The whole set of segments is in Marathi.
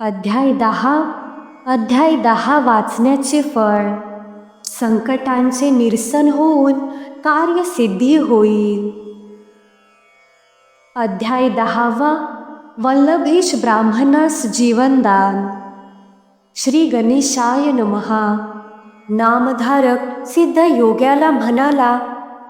अध्याय दहा अध्याय दहा वाचण्याचे फळ. संकटांचे निरसन होऊन कार्यसिद्धी होईल. अध्याय दहावा वल्लभेश ब्राह्मणास जीवनदान. श्री गणेशाय नमहा नामधारक सिद्ध योग्याला म्हणाला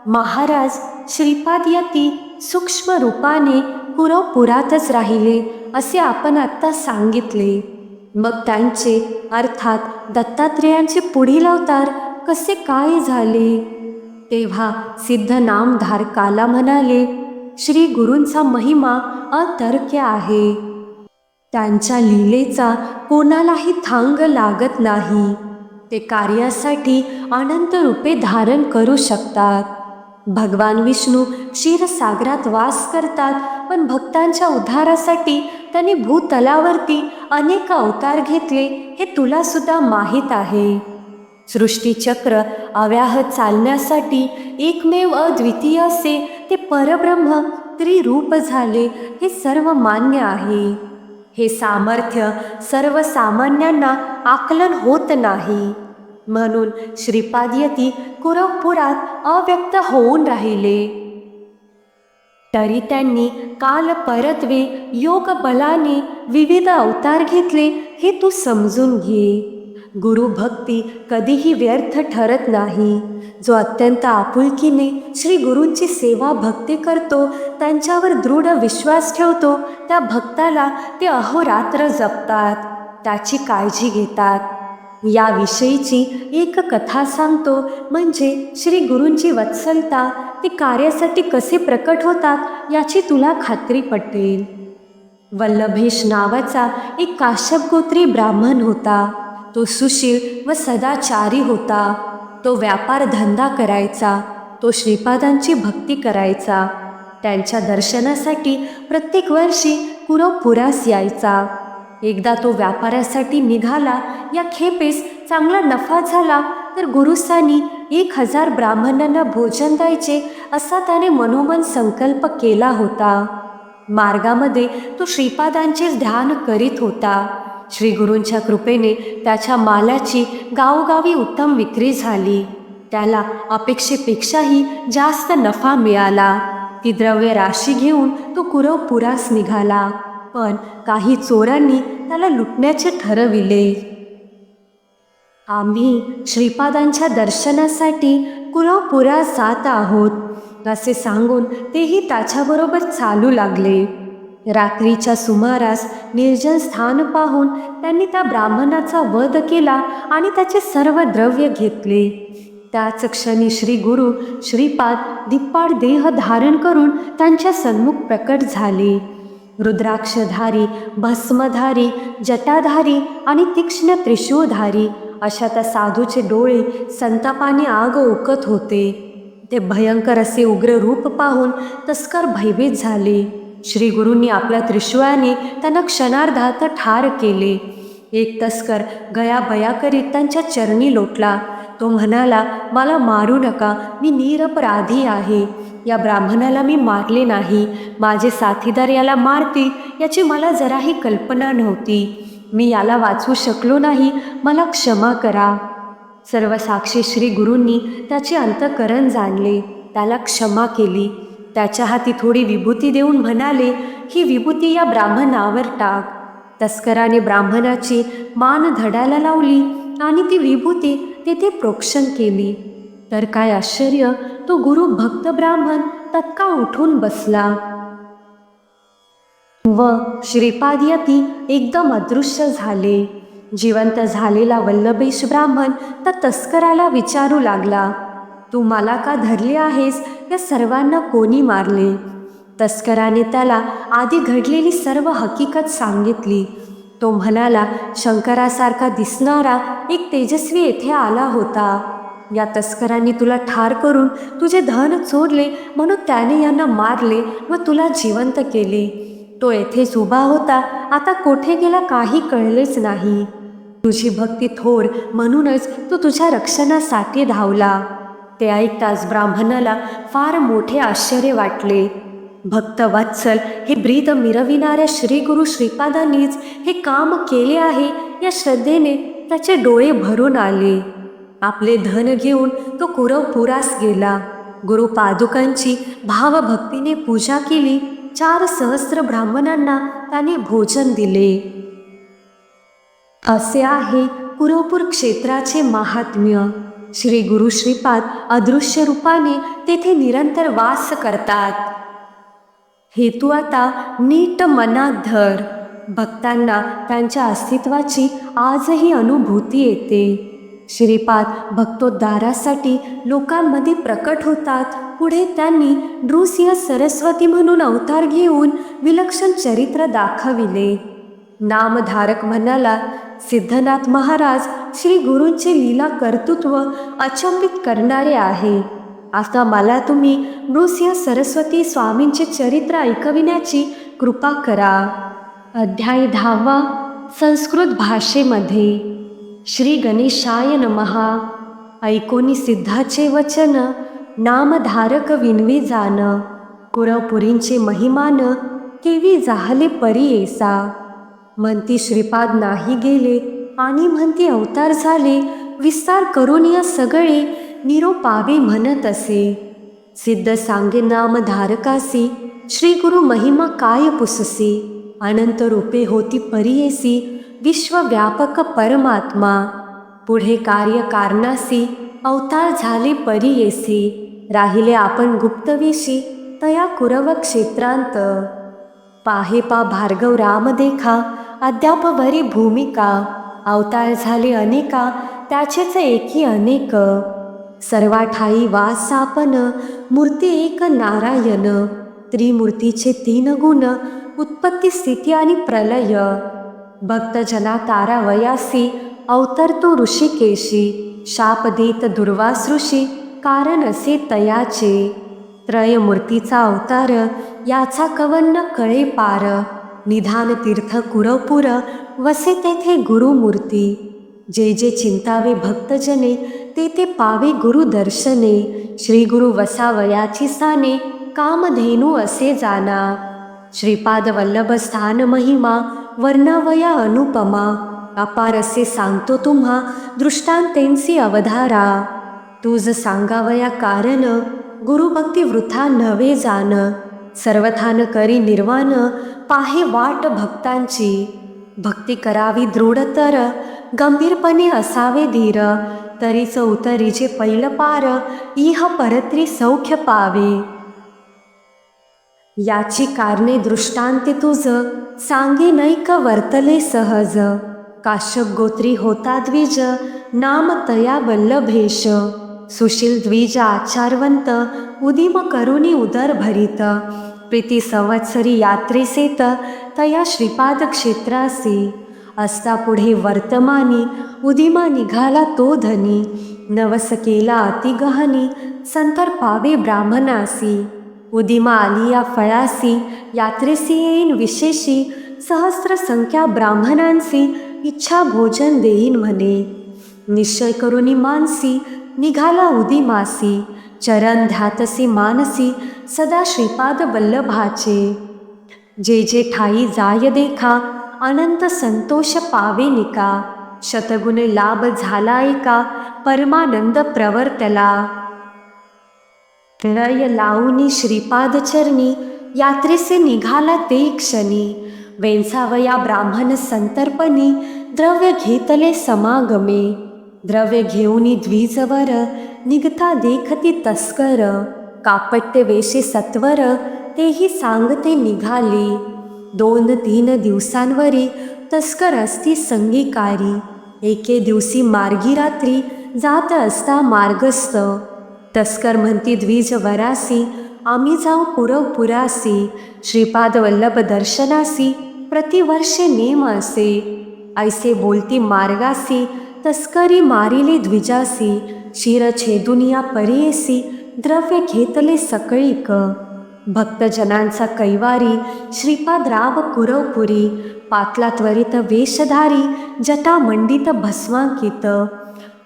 महाराज श्रीपाद यती सूक्ष्म रूपाने पुरातच राहिले असे आपण आत्ता सांगितले. मग त्यांचे अर्थात दत्तात्रेयांचे पुढील अवतार कसे काय झाले? तेव्हा सिद्ध नामधारकाला म्हणाले श्री गुरूंचा महिमा अतर्क्य आहे. त्यांच्या लीलेचा कोणालाही थांग लागत नाही. ते कार्यासाठी अनंत रूपे धारण करू शकतात. भगवान विष्णू क्षीरसागरात वास करतात पण भक्तांच्या उद्धारासाठी त्यांनी भूतलावरती अनेक अवतार घेतले हे तुला सुद्धा माहीत आहे. सृष्टीचक्र अव्याहत चालण्यासाठी एकमेव अद्वितीय असे ते परब्रह्म त्रिरूप झाले हे सर्व मान्य आहे. हे सामर्थ्य सर्वसामान्यांना आकलन होत नाही. म्हणून श्रीपादयती कुरवपुरात अव्यक्त होऊन राहिले. तरी त्यांनी काल परत्वे योग बलाने विविध अवतार घेतले हे तू समजून घे. गुरुभक्ती कधीही व्यर्थ ठरत नाही. जो अत्यंत आपुलकीने श्री गुरूंची सेवा भक्ती करतो त्यांच्यावर दृढ विश्वास ठेवतो त्या भक्ताला ते अहोरात्र जपतात त्याची काळजी घेतात. याविषयीची एक कथा सांगतो. म्हणजे श्री गुरूंची वत्सलता ती कार्यासाठी कसे प्रकट होतात याची तुला खात्री पटेल. वल्लभेश नावाचा एक काश्यपगोत्री ब्राह्मण होता. तो सुशील व सदाचारी होता. तो व्यापार धंदा करायचा. तो श्रीपादांची भक्ती करायचा. त्यांच्या दर्शनासाठी प्रत्येक वर्षी पुरास यायचा. एकदा तो व्यापारासाठी निघाला या खेपेस चांगला नफा झाला तर गुरुसांनी एक हजार ब्राह्मणांना भोजन द्यायचे असा त्याने मनोमन संकल्प केला होता. मार्गामध्ये तो श्रीपादांचेच ध्यान करीत होता. श्री गुरूंच्या कृपेने त्याच्या मालाची गावोगावी उत्तम विक्री झाली. त्याला अपेक्षेपेक्षाही जास्त नफा मिळाला. ती द्रव्य राशी घेऊन तो कुरवपुरास निघाला. पण काही चोरांनी त्याला लुटण्याचे ठरविले. आम्ही श्रीपादांच्या दर्शनासाठी कुरवपुरा जात आहोत असे सांगून तेही त्याच्याबरोबर चालू लागले. रात्रीच्या सुमारास निर्जन स्थान पाहून त्यांनी त्या ब्राह्मणाचा वध केला आणि त्याचे सर्व द्रव्य घेतले. त्याच क्षणी श्री गुरु श्रीपाद दिप्पाड देह धारण करून त्यांच्या सन्मुख प्रकट झाले. रुद्राक्षधारी भस्मधारी जटाधारी आणि तीक्ष्ण त्रिशूळधारी अशा त्या साधूचे डोळे संतापाने आग उकत होते. ते भयंकर असे उग्र रूप पाहून तस्कर भयभीत झाले. श्री गुरूंनी आपल्या त्रिशूळाने त्यांना क्षणार्धात ठार केले. एक तस्कर गयाबया करीत त्यांच्या चरणी लोटला. तो म्हणाला मला मारू नका मी निरपराधी आहे. या ब्राह्मणाला मी मारले नाही. माझे साथीदार याला मारतील याची मला जराही कल्पना नव्हती. मी याला वाचवू शकलो नाही मला क्षमा करा. सर्व साक्षी श्री गुरूंनी त्याचे अंतकरण जाणले त्याला क्षमा केली. त्याच्या हाती थोडी विभूती देऊन म्हणाले ही विभूती या ब्राह्मणावर टाक. तस्कराने ब्राह्मणाची मान धडायला लावली आणि ती विभूती तेथे प्रोक्षण केली. तर काय आश्चर्य तो गुरु भक्त ब्राह्मण तत्काळ उठून बसला. व श्रीपादयती एकदम अदृश्य झाले. जिवंत झालेला वल्लभेश ब्राह्मण तर तस्कराला विचारू लागला तू मला का धरले आहेस? या सर्वांना कोणी मारले? तस्कराने त्याला आधी घडलेली सर्व हकीकत सांगितली. तो म्हणाला शंकरासारखा दिसणारा एक तेजस्वी येथे आला होता. या तस्करांनी तुला ठार करून तुझे धन चोरले म्हणून त्याने यांना मारले व तुला जिवंत केले. तो येथेच उभा होता. आता कोठे गेला काही कळलेच नाही. तुझी भक्ती थोर म्हणूनच तो तुझ्या रक्षणासाठी धावला. ते ऐकताच ब्राह्मणाला फार मोठे आश्चर्य वाटले. भक्त वत्सल हे ब्रीद मिरविणाऱ्या श्री गुरु श्रीपादांनीच हे काम केले आहे. या श्रद्धेने त्याचे डोळे भरून आले. आपले धन घेऊन तो कुरवपुरास गेला. गुरु पादुकांची भावभक्तीने पूजा केली. चार सहस्र ब्राह्मणांना त्याने भोजन दिले. असे आहे कुरवपूर क्षेत्राचे महात्म्य. श्री गुरु श्रीपाद अदृश्य रूपाने तेथे निरंतर वास करतात. हेतू आता नीट मनात धर. भक्तांना त्यांच्या अस्तित्वाची आजही अनुभूती येते. श्रीपाद भक्तोद्धारासाठी लोकांमध्ये प्रकट होतात. पुढे त्यांनी नृसिंह सरस्वती म्हणून अवतार घेऊन विलक्षण चरित्र दाखविले. नामधारक म्हणाला सिद्धनाथ महाराज श्री गुरूंचे लीला कर्तृत्व अचंबित करणारे आहे. आता मला तुम्ही नृसिंह सरस्वती स्वामींचे चरित्र ऐकविण्याची कृपा करा. अध्याय दहावा संस्कृत भाषेमध्ये. श्री गणेशाय नमहा ऐकोनी सिद्धाचे वचन नामधारक विनवी जान. कुरपुरींचे महिमान केवी जाहले परी येसा. म्हणती श्रीपाद नाही गेले आणि म्हणती अवतार झाले विस्तार करून या सगळे निरोपावे म्हणत असे सिद्ध सांगे नाम धारकासी श्री गुरु महिमा काय पुससी अनंत रूपे होती परियेसी विश्वव्यापक परमात्मा। पुढे कार्य कारणासी अवतार झाले परियेसी राहिले आपण गुप्तवेशी तया कुरव क्षेत्रांत। पाहे पा भार्गव राम देखा अद्याप वरी भूमिका अवतार झाले अनेका त्याचेच एकी अनेक। सर्वाठाई वासापन मूर्ती एक नारायण. त्रिमूर्तीचे तीन गुण उत्पत्ती स्थिती आणि प्रलय. भक्तजना तारावयासी अवतरतो ऋषिकेशी शाप देत दुर्वास ऋषी कारण असे तयाचे. त्रयमूर्तीचा अवतार याचा कवन्न कळे पार. निधान तीर्थ कुरपुर वसे तेथे गुरुमूर्ती. जे जे चिंतावे भक्तजने ते ते पावे गुरुदर्शने श्री गुरु वसावयाची साने कामधेनू असे जाना. श्रीपाद वल्लभ स्थान महिमा वर्णावया अनुपमा. अपार असे सांगतो तुम्हा दृष्टांतेंसी अवधारा. तुझ सांगावया कारण गुरुभक्ती वृथा नवे जान. सर्वथान करी निर्वाण पाहे वाट भक्तांची. भक्ती करावी दृढतर गंभीरपणे असावे धीर. तरीच उतरीचे पैल पार इह परत्री सौख्य पावे. याची कारणे दृष्टांते तुझ सांगे नैक वर्तले सहज. काश्यप गोत्री होता द्विज नाम तया वल्लभेश सुशील द्विज आचारवंत उदिम करुणी उदर भरित. प्रीती संवत्सरी यात्रेसेत तया श्रीपाद क्षेत्रासी. असता पुढे वर्तमानी उदिमा निघाला तो धनी. नवस केला अतिगहनी संतर पावे ब्राह्मणासी. उदिमा आली या फळासी यात्रेसी येईन विशेषी. सहस्र संख्या ब्राह्मणांसी इच्छा भोजन देईन म्हणे. निश्चय करुनी मानसी निघाला उदिमासी. चरण ध्यातसी मानसी सदा श्रीपाद वल्लभाचे. जे जे ठाई जाय देखा अनंत संतोष पावेनिका का शतगुण लाभ झाला का परमानंद प्रवर्तला? लय लावणी श्रीपादचरणी यात्रेसे निघाला ते क्षणी. वेंसावया ब्राह्मण संतर्पणी द्रव्य घेतले समागमे. द्रव्य घेऊनी द्विजवर निघता देखती तस्कर. कापट्य वेशे सत्वर तेही सांगते निघाली. दोन तीन दिवसांवरी तस्कर असती संगीकारी. एके दिवशी मार्गी रात्री जात असता मार्गस्थ. तस्कर म्हणती द्विज वरासी आम्ही जाऊ पुरव पुरासी श्रीपाद वल्लभ दर्शनासी प्रतिवर्षे नेम असे. ऐसे बोलती मार्गासी तस्करी मारिले द्विजासी. शिर छेदुनिया परेसी द्रव्य घेतले सकळीक. भक्तजनांचा कैवारी श्रीपाद राव कुरवपुरी पातला त्वरित वेशधारी जटा मंडित भस्मांकित.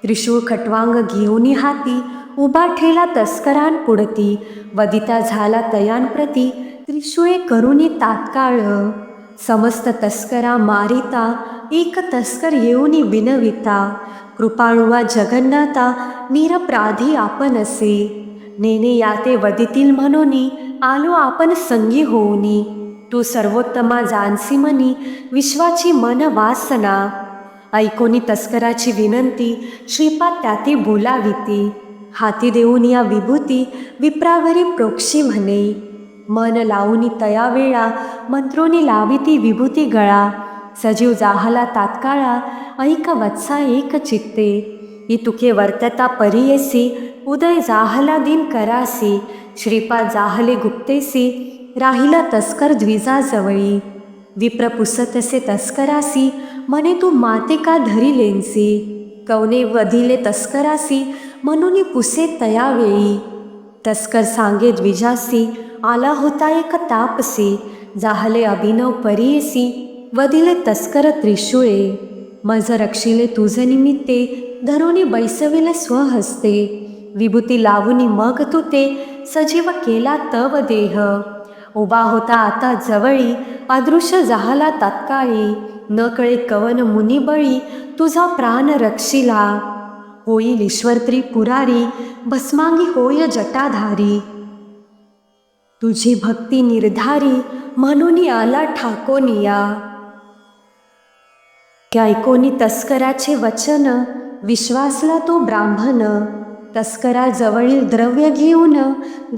त्रिशूळ खटवांग घेऊनी हाती उभा ठेला तस्करान पुडती वदिता झाला तयांप्रती त्रिशूळे करुणी तात्काळ. समस्त तस्करा मारिता एक तस्कर येऊनी विनविता कृपाळुवा जगन्नाथा निरपराधी आपण असे नेने याते वदितील म्हणूनी आलो आपण संगी होऊनी. तू सर्वोत्तमा जानसी मनी विश्वाची मन वासना. ऐकोनी तस्कराची विनंती श्रीपाद त्याती बोलाविती हाती देऊन या विभूती विप्रावरी प्रोक्षी म्हणे. मन लावूनी तया वेळा मंत्रोनी लाविती विभूती गळा. सजीव जाहला तात्काळा ऐक वत्सा एक चित्ते. ई तुके वर्तता परियसी उदय जाहला दिन करासी. श्रीपाद जाहले गुप्तेसी राहिला तस्कर द्विजाजवळी विप्र पुसतसे तस्करासी म्हणे तू माते का धरी लेनसी कवने वधिले तस्करासी म्हणून पुसे तयावेळी तस्कर सांगे द्विजासी आला होता एक तापसी जाहले अभिनव परियेसी वदिले तस्कर त्रिशूळे. मज रक्षिले तुझ निमित्ते धरुणी बैसविले स्वहस्ते विभूती लावूनी मग तू ते सजीव केला तव देह. उभा होता आता जवळी अदृश्य जहाला तात्काळी. न कळे कवन मुनिबळी तुझा प्राण रक्षिला. होईल ईश्वरत्री पुरारी भस्मांगी होय जटाधारी. तुझी भक्ती निर्धारी म्हणून आला ठाकोनिया. ऐकोनी तस्कराचे वचन विश्वासला तो ब्राह्मण. तस्कराजवळील द्रव्य घेऊन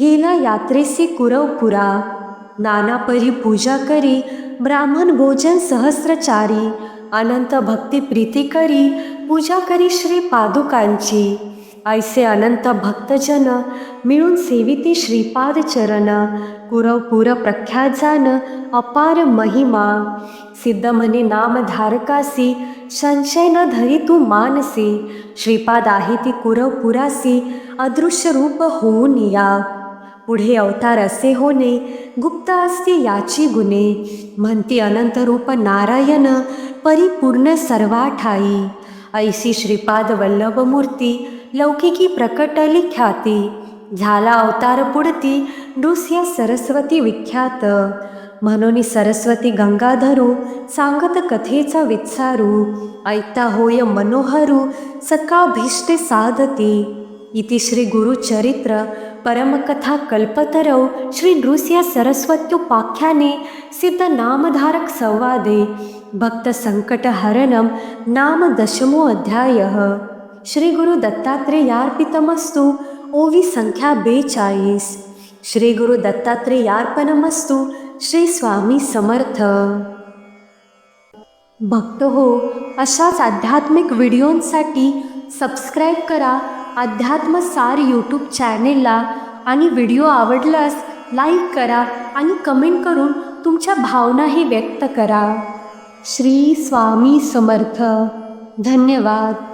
गेला यात्रेसी कुरवपुरा. नानापरी पूजा करी ब्राह्मण भोजन सहस्रचारी अनंत भक्ती प्रीती करी पूजा करी श्री पादुकांची. ऐसे अनंत भक्तजन मिळून सेविती श्रीपाद चरण कुरवपुर प्रख्यात जान अपार महिमा. सिद्धमनी नाम धारकासी संशय न धरी तू मानसी श्रीपाद आहे ती कुरवपुरासी अदृश्य रूप होऊन या. पुढे अवतार असे होणे गुप्त असते याची गुणे म्हणती अनंत रूप नारायण परिपूर्ण सर्वाठाई. ऐशी श्रीपाद वल्लभ मूर्ती लौकिकी प्रकटली ख्याती झाला अवतार पुढती नृस्य सरस्वती विख्यात. म्हणून सरस्वती गंगाधरू सांगत कथेचा विचारू ऐकता होय मनोहरू सकाभीष्टे साधती. इति श्री गुरुचरित्र परमकथा कल्पतरौ श्री नृसिंह सरस्वत्युपाख्याने सिद्ध नामधारक संवादे भक्त नाम दशमो श्रीगुरुदत्तात्रेयार्पितमस्तु श्री गुरु दत्तात्रेयार्पितमस्तु ओवी संख्या बेचाळीस। श्री गुरु श्री स्वामी समर्थ. भक्त हो अशाच आध्यात्मिक व्हिडिओंसाठी सबस्क्राईब करा अध्यात्मसार यूट्यूब चॅनेलला आणि व्हिडिओ आवडल्यास लाईक करा आणि कमेंट करून तुमच्या भावनाही व्यक्त करा. श्री स्वामी समर्थ. धन्यवाद.